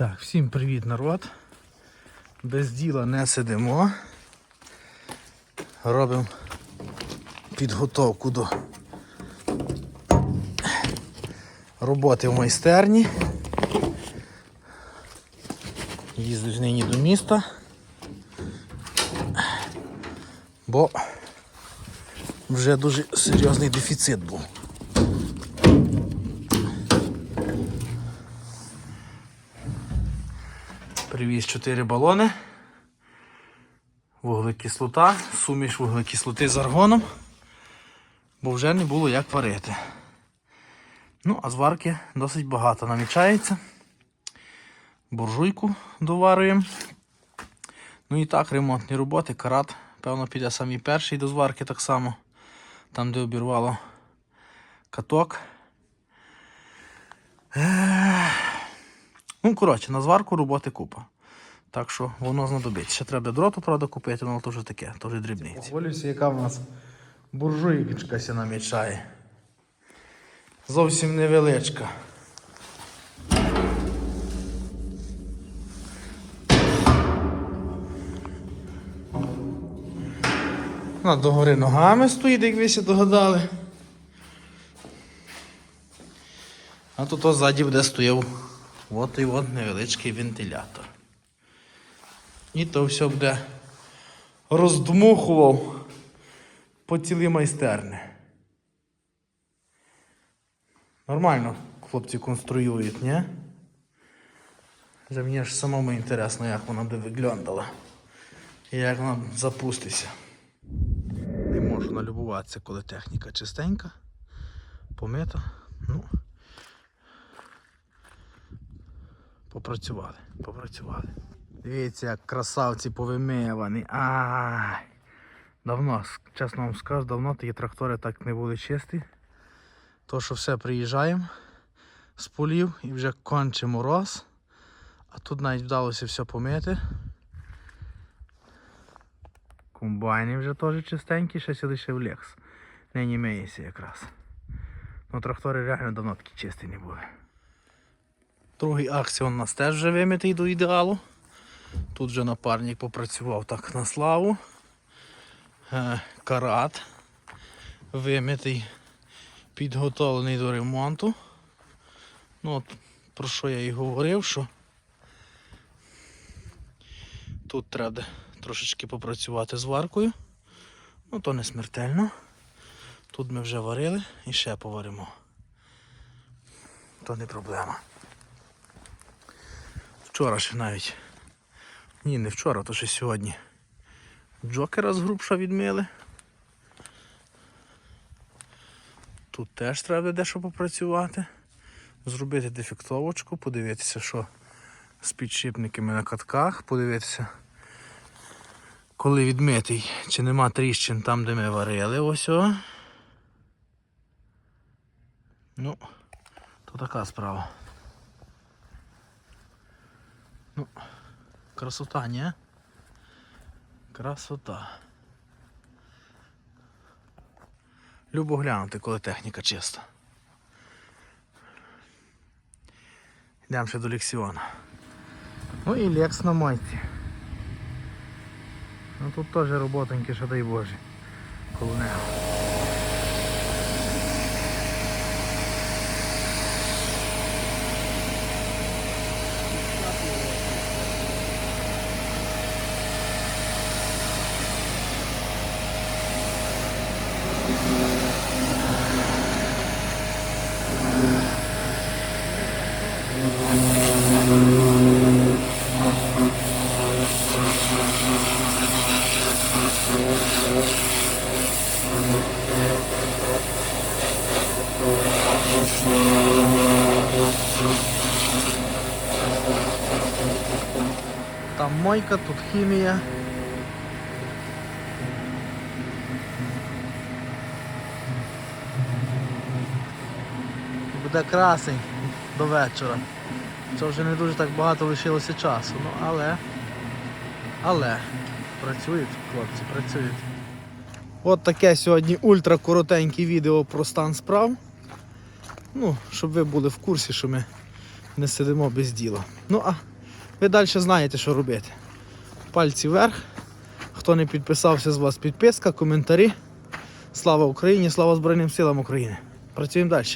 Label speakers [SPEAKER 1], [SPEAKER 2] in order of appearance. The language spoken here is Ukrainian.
[SPEAKER 1] Всім привіт, народ. Без діла не сидимо. Робимо підготовку до роботи в майстерні. Їздив нині до міста. Бо вже дуже серйозний дефіцит був. Привіз 4 балони. Вуглекислота, суміш вуглекислоти з аргоном, бо вже не було як варити. Ну, а зварки досить багато намічається. Буржуйку доварюємо. Ну і так, ремонтні роботи. Карат, певно, піде самий перший до зварки так само. Там, де обірвало каток. Ех. Ну, коротше, на зварку роботи купа. Так що воно знадобиться. Ще треба дроту, правда, купити, але то вже таке, то вже дрібниці. Похвалюся, яка в нас буржуйка ся намічає. Зовсім невеличка. Вона догори ногами стоїть, як ви всі догадали. А тут ось ззаді буде стояв от і от невеличкий вентилятор. І то все буде роздмухував по цілій майстерні. Нормально хлопці конструюють, ні? Вже мені ж самому інтересно, як вона буде виглядала. І як вона запуститься. Не можу налюбуватися, коли техніка чистенька, помита. Ну, попрацювали, попрацювали. Дивіться, як красавці повимивані. Ай! Давно, чесно вам скажу, давно такі трактори так не були чисті. То, що все приїжджаємо з полів і вже конче мороз. А тут навіть вдалося все помити. Комбайни вже теж чистенькі, ще лише в Лекс. Нині миється якраз. Ну трактори реально давно такі чисті не були. Другий акціон у нас теж вже вимитий до ідеалу. Тут вже напарник попрацював так на славу. Е, Карат вимитий, підготовлений до ремонту. Ну от про що я і говорив, що тут треба трошечки попрацювати з варкою. Ну то не смертельно. Тут ми вже варили і ще поваримо. То не проблема. Вчора ще навіть. Ні, не вчора, то ще сьогодні. Джокера з грубша відмили. Тут теж треба дещо попрацювати. Зробити дефектовочку, подивитися, що з підшипниками на катках, подивитися, коли відмитий, чи нема тріщин там, де ми варили. Ось о. Ну, то така справа. Ну, красота, ні? Красота. Любо глянути, коли техніка чиста. Йдемо ще до Лексіона. Ну і Лекс на майці. Ну тут теж роботоньки, що дай Боже. Коло нього. Там мойка, тут хімія. Буде красень до вечора. Це вже не дуже так багато лишилося часу, ну але. Але працюють, хлопці, працюють. От таке сьогодні ультракоротеньке відео про стан справ. Ну, щоб ви були в курсі, що ми не сидимо без діла. Ну а Ви далі знаєте, що робити. Пальці вверх. Хто не підписався з вас, підписка, коментарі. Слава Україні, слава Збройним силам України. Працюємо далі.